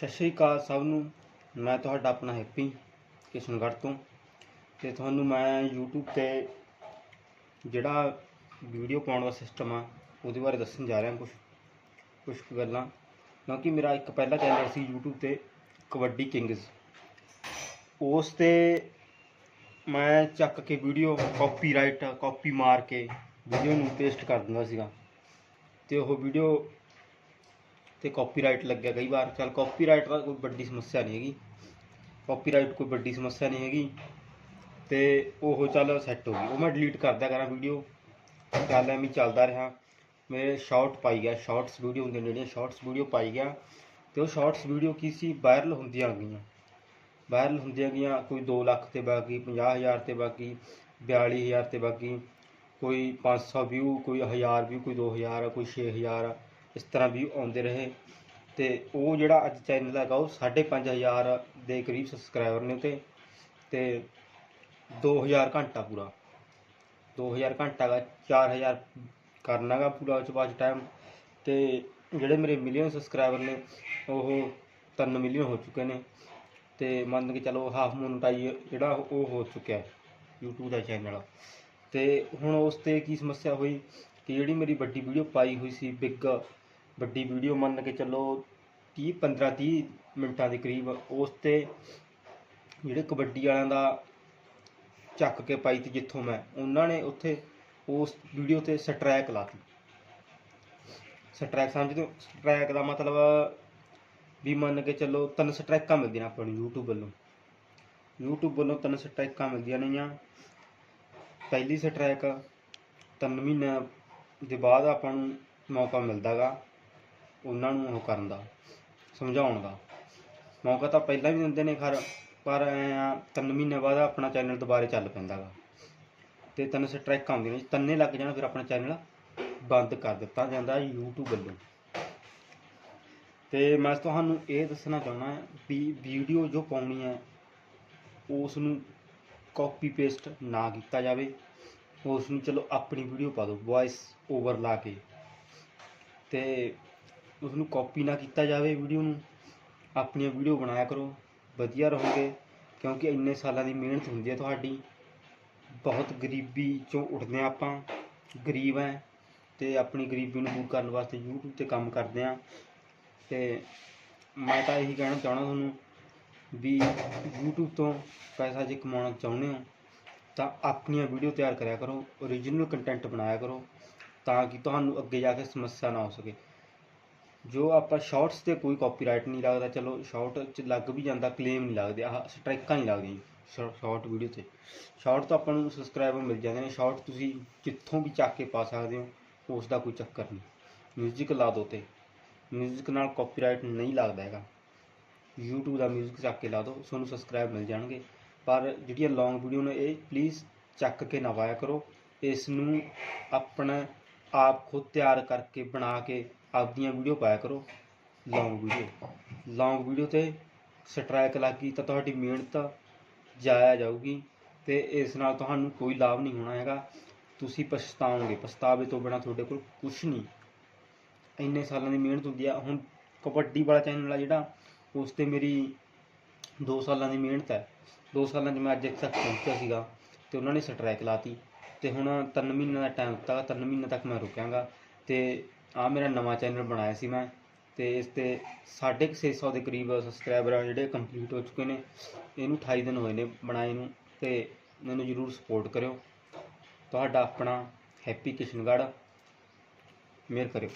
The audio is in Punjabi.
ਸਤਿ ਸ਼੍ਰੀ ਅਕਾਲ ਸਭ ਨੂੰ। ਮੈਂ ਤੁਹਾਡਾ ਆਪਣਾ ਹੈਪੀ ਕਿਸ਼ਨਗੜ੍ਹ ਤੋਂ। ਤੇ ਤੁਹਾਨੂੰ ਮੈਂ YouTube ਤੇ ਜਿਹੜਾ ਵੀਡੀਓ ਪਾਉਣ ਦਾ ਸਿਸਟਮ ਆ, ਉਹਦੇ ਬਾਰੇ ਦੱਸਣ ਜਾ ਰਿਹਾ ਕੁਝ ਕੁਝ ਕੁ ਗੱਲਾਂ। ਕਿਉਂਕਿ ਮੇਰਾ ਇੱਕ ਪਹਿਲਾ ਚੈਨਲ ਸੀ YouTube ਤੇ, ਕਬੱਡੀ ਕਿੰਗਸ ਉਸ ਤੇ ਮੈਂ ਚੱਕ ਕੇ ਵੀਡੀਓ ਕਾਪੀਰਾਈਟ ਕਾਪੀ ਮਾਰ ਕੇ ਵੀਡੀਓ ਨੂੰ ਪੇਸਟ ਕਰ ਦਿੰਦਾ ਸੀਗਾ। ਤੇ ਉਹ ਵੀਡੀਓ ਤੇ ਕਾਪੀਰਾਈਟ ਲੱਗਿਆ ਕਈ ਵਾਰ। ਚਲ ਕਾਪੀਰਾਈਟ ਦਾ ਕੋਈ ਵੱਡੀ ਸਮੱਸਿਆ ਨਹੀਂ ਹੈਗੀ। ਕਾਪੀਰਾਈਟ ਕੋਈ ਵੱਡੀ ਸਮੱਸਿਆ ਨਹੀਂ ਹੈਗੀ। ਤੇ ਉਹ ਚੱਲ ਸੈੱਟ ਹੋ ਗਈ। ਉਹ ਮੈਂ ਡਿਲੀਟ ਕਰਦਾ ਕਰਾਂ ਵੀਡੀਓ ਚੱਲ ਐਵੇਂ ਚੱਲਦਾ ਰਿਹਾ। ਮੇਰੇ ਸ਼ਾਰਟ ਪਾਈ ਗਿਆ। ਸ਼ਾਰਟਸ ਵੀਡੀਓ ਹੁੰਦੀਆਂ ਜਿਹੜੀਆਂ ਸ਼ਾਰਟਸ ਵੀਡੀਓ ਪਾਈ ਗਿਆ। ਤੇ ਉਹ ਸ਼ਾਰਟਸ ਵੀਡੀਓ ਕੀ ਸੀ? ਵਾਇਰਲ ਹੁੰਦੀਆਂ ਗਈਆਂ। ਵਾਇਰਲ ਹੁੰਦੀਆਂ ਗਈਆਂ। ਕੋਈ 2 ਲੱਖ ਤੇ ਬਾਕੀ 50000 ਤੇ ਬਾਕੀ 42000 ਤੇ ਬਾਕੀ। ਕੋਈ 500 ਵਿਊ ਕੋਈ 1000 ਵਿਊ ਕੋਈ 2000 ਕੋਈ 6000 ਇਸ ਤਰ੍ਹਾਂ ਵੀ ਆਉਂਦੇ ਰਹੇ। ਤੇ ਉਹ ਜਿਹੜਾ ਅੱਜ ਚੈਨਲ ਹੈਗਾ, ਉਹ 5500 ਦੇ ਕਰੀਬ ਸਬਸਕ੍ਰਾਈਬਰ ਨੇ ਉਤੇ ਤੇ 2000 ਘੰਟਾ ਪੂਰਾ। 2000 ਘੰਟਾ ਦਾ 4000 ਕਰਨਾਗਾ ਪੂਰਾ ਉਹ 'ਚ ਬਾਅਦ ਟਾਈਮ ਤੇ ਜਿਹੜੇ ਮੇਰੇ ਮਿਲੀਅਨ ਸਬਸਕ੍ਰਾਈਬਰ ਨੇ, ਉਹ 3 ਮਿਲੀਅਨ ਹੋ ਚੁੱਕੇ ਨੇ। ਤੇ ਮੰਨ ਕੇ ਚਲੋ ਹਾਫ ਮੋਨਟਾਈ ਜਿਹੜਾ ਉਹ ਹੋ ਚੁੱਕਿਆ ਹੈ, YouTube ਦਾ ਚੈਨਲ ਤੇ ਹੁਣ ਉਸ ਤੇ ਕੀ ਸਮੱਸਿਆ ਹੋਈ ਕਿ ਜਿਹੜੀ ਮੇਰੀ ਵੱਡੀ ਵੀਡੀਓ ਪਾਈ ਹੋਈ ਸੀ ਬਿਗ ਵੱਡੀ ਵੀਡੀਓ ਮੰਨ ਕੇ ਚੱਲੋ 30 15 30 ਮਿੰਟਾਂ ਦੇ ਕਰੀਬ ਉਸ ਤੇ ਜਿਹੜੇ ਕਬੱਡੀ ਵਾਲਿਆਂ ਦਾ ਚੱਕ ਕੇ ਪਾਈ ਤੀ ਜਿੱਥੋਂ ਮੈਂ, ਉਹਨਾਂ ਨੇ ਉੱਥੇ ਉਸ ਵੀਡੀਓ ਤੇ ਸਟ੍ਰੈਕ ਲਾਤੀ। ਸਟ੍ਰੈਕ ਸਮਝਦੇ ਹੋ ਸਟ੍ਰੈਕ ਦਾ ਮਤਲਬ ਵੀ ਮੰਨ ਕੇ ਚੱਲੋ ਤਿੰਨ ਸਟ੍ਰੈਕਾਂ ਮਿਲਦੀਆਂ ਆਪਾਂ ਨੂੰ YouTube ਵੱਲੋਂ। YouTube ਵੱਲੋਂ ਤਿੰਨ ਸਟ੍ਰੈਕਾਂ ਮਿਲਦੀਆਂ ਨੇਗੀਆਂ ਪਹਿਲੀ ਸਟ੍ਰੈਕ ਤਿੰਨ ਮਹੀਨਿਆਂ ਦੇ ਬਾਅਦ ਆਪਾਂ ਨੂੰ ਮੌਕਾ ਮਿਲਦਾਗਾ ਉਹਨਾਂ ਨੂੰ ਉਹ ਕਰਨ ਦਾ, ਸਮਝਾਉਣ ਦਾ। ਮੌਕਾ ਤਾਂ ਪਹਿਲਾਂ ਵੀ ਦਿੰਦੇ ਨੇ ਖਰ, ਪਰ ਐਂ ਆ, ਤਿੰਨ ਮਹੀਨੇ ਬਾਅਦ ਆਪਣਾ ਚੈਨਲ ਦੁਬਾਰੇ ਚੱਲ ਪੈਂਦਾ ਗਾ। ਤੇ ਤਿੰਨ ਸਟ੍ਰੈਕਾਂ ਆਉਂਦੀਆਂ ਨੇ, ਤੰਨੇ ਲੱਗ ਜਾਣ, ਫਿਰ ਆਪਣਾ ਚੈਨਲ ਬੰਦ ਕਰ ਦਿੱਤਾ ਜਾਂਦਾ YouTube ਵੱਲੋਂ। ਤੇ ਮੈਂ ਤੁਹਾਨੂੰ ਇਹ ਦੱਸਣਾ ਚਾਹੁੰਦਾ ਵੀ ਵੀਡੀਓ ਜੋ ਪਾਉਣੀ ਹੈ ਉਸ ਨੂੰ ਕਾਪੀ ਪੇਸਟ ਨਾ ਕੀਤਾ ਜਾਵੇ। ਉਸ ਨੂੰ ਚਲੋ ਆਪਣੀ ਵੀਡੀਓ ਪਾ ਦਿਓ ਵੌਇਸ ਓਵਰ ਲਾ ਕੇ। ਤੇ ਉਸ ਨੂੰ ਕਾਪੀ ਨਾ ਕੀਤਾ ਜਾਵੇ ਵੀਡੀਓ ਨੂੰ। ਆਪਣੀਆਂ ਵੀਡੀਓ ਬਣਾਇਆ ਕਰੋ। ਵਧੀਆ ਰਹੋਗੇ, ਕਿਉਂਕਿ ਇੰਨੇ ਸਾਲਾਂ ਦੀ ਮਿਹਨਤ ਹੁੰਦੀ ਹੈ ਤੁਹਾਡੀ। ਬਹੁਤ ਗਰੀਬੀ ਚੋਂ ਉੱਠਦੇ ਹਾਂ ਆਪਾਂ। ਗਰੀਬ ਹੈ ਤੇ ਆਪਣੀ ਗਰੀਬੀ ਨੂੰ ਦੂਰ ਕਰਨ ਵਾਸਤੇ YouTube ਤੇ ਕੰਮ ਕਰਦੇ ਹਾਂ। ਤੇ ਮੈਂ ਤਾਂ ਇਹੀ ਕਹਿਣਾ ਚਾਹਣਾ ਤੁਹਾਨੂੰ ਵੀ YouTube ਤੋਂ ਪੈਸਾ ਜੇ ਕਮਾਉਣਾ ਚਾਹੁੰਦੇ ਹੋ, ਤਾਂ ਆਪਣੀਆਂ ਵੀਡੀਓ ਤਿਆਰ ਕਰਿਆ ਕਰੋ। ਓਰੀਜਨਲ ਕੰਟੈਂਟ ਬਣਾਇਆ ਕਰੋ, ਤਾਂ ਕਿ ਤੁਹਾਨੂੰ ਅੱਗੇ ਜਾ ਕੇ ਸਮੱਸਿਆ ਨਾ ਹੋ ਸਕੇ। ਜੋ ਆਪਾਂ ਸ਼ਾਰਟਸ ਤੇ ਕੋਈ ਕਾਪੀਰਾਈਟ ਨਹੀਂ ਲੱਗਦਾ, ਚਲੋ ਸ਼ਾਰਟ ਚ ਲੱਗ ਵੀ ਜਾਂਦਾ ਕਲੇਮ ਨਹੀਂ ਲੱਗਦੇ, ਆਹ ਸਟ੍ਰਾਈਕਾਂ ਨਹੀਂ ਲੱਗਦੀਆਂ ਸ਼ਾਰਟ ਵੀਡੀਓ ਤੇ। ਸ਼ਾਰਟ ਤੋਂ ਆਪਾਂ ਨੂੰ ਸਬਸਕ੍ਰਾਈਬਰ ਮਿਲ ਜਾਂਦੇ ਨੇ ਸ਼ਾਰਟ ਤੁਸੀਂ ਜਿੱਥੋਂ ਵੀ ਚੱਕ ਕੇ ਪਾ ਸਕਦੇ ਹੋ ਉਸ ਦਾ ਕੋਈ ਚੱਕਰ ਨਹੀਂ। ਮਿਊਜ਼ਿਕ ਲਾ ਦਿਓ ਤੇ। ਮਿਊਜ਼ਿਕ ਨਾਲ ਕਾਪੀਰਾਈਟ ਨਹੀਂ ਲੱਗਦਾ ਹੈਗਾ। YouTube ਦਾ ਮਿਊਜ਼ਿਕ ਚੱਕ ਕੇ ਲਾ ਦਿਓ ਤੁਹਾਨੂੰ ਸਬਸਕ੍ਰਾਈਬ ਮਿਲ ਜਾਣਗੇ। ਪਰ ਜਿਹੜੀਆਂ ਲੌਂਗ ਵੀਡੀਓ ਨੇ, ਇਹ ਪਲੀਜ਼ ਚੱਕ ਕੇ ਨਾ ਪਾਇਆ ਕਰੋ। ਇਸ ਨੂੰ ਆਪਣਾ ਆਪ ਖੁਦ ਤਿਆਰ ਕਰਕੇ ਬਣਾ ਕੇ ਆਪਦੀਆਂ ਵੀਡੀਓ ਪਾਇਆ ਕਰੋ। ਲੌਂਗ ਵੀਡੀਓ ਲੌਂਗ ਵੀਡੀਓ ਤੇ ਸਟ੍ਰਾਈਕ ਲੱਗੀ ਤਾਂ ਤੁਹਾਡੀ ਮਿਹਨਤ ਜਾਇਆ ਜਾਊਗੀ ਤੇ ਇਸ ਨਾਲ ਤੁਹਾਨੂੰ ਕੋਈ ਲਾਭ ਨਹੀਂ ਹੋਣਾ ਹੈਗਾ। ਤੁਸੀਂ ਪਛਤਾਓਗੇ। ਪਛਤਾਵੇ ਤੋਂ ਬਿਨਾ ਤੁਹਾਡੇ ਕੋਲ ਕੁਝ ਨਹੀਂ। ਇੰਨੇ ਸਾਲਾਂ ਦੀ ਮਿਹਨਤ ਹੁੰਦੀ ਆ। ਹੁਣ ਕਬੱਡੀ ਵਾਲਾ ਚੈਨਲ ਆ ਜਿਹੜਾ, ਉਸ ਤੇ ਮੇਰੀ 2 ਸਾਲਾਂ ਦੀ ਮਿਹਨਤ ਹੈ। 2 ਸਾਲਾਂ 'ਚ ਮੈਂ ਅੱਜ ਇੱਕ ਤੱਕ ਪਹੁੰਚਿਆ ਸੀਗਾ ਤੇ ਉਹਨਾਂ ਨੇ ਸਟ੍ਰੈਕ ਲਾਤੀ। ਤੇ ਹੁਣ 3 ਮਹੀਨਿਆਂ ਦਾ ਟਾਈਮ ਦਿੱਤਾ 3 ਮਹੀਨੇ ਤੱਕ ਮੈਂ ਰੁਕਾਂਗਾ ਤੇ ਆ ਮੇਰਾ ਨਵਾਂ ਚੈਨਲ ਬਣਾਇਆ ਸੀ ਮੈਂ। ਤੇ ਇਸ ਤੇ 650 ਦੇ ਕਰੀਬ ਸਬਸਕ੍ਰਾਈਬਰ ਆ ਜਿਹੜੇ ਕੰਪਲੀਟ ਹੋ ਚੁੱਕੇ ਨੇ। ਇਹਨੂੰ 28 ਦਿਨ ਹੋਏ ਨੇ ਬਣਾਏ ਨੂੰ, ਤੇ ਮੈਨੂੰ ਜਰੂਰ ਸਪੋਰਟ ਕਰਿਓ। ਤੁਹਾਡਾ ਆਪਣਾ ਹੈਪੀ ਕਿਸ਼ਨਗੜ੍ਹ ਮੇਰ ਕਰਿਓ।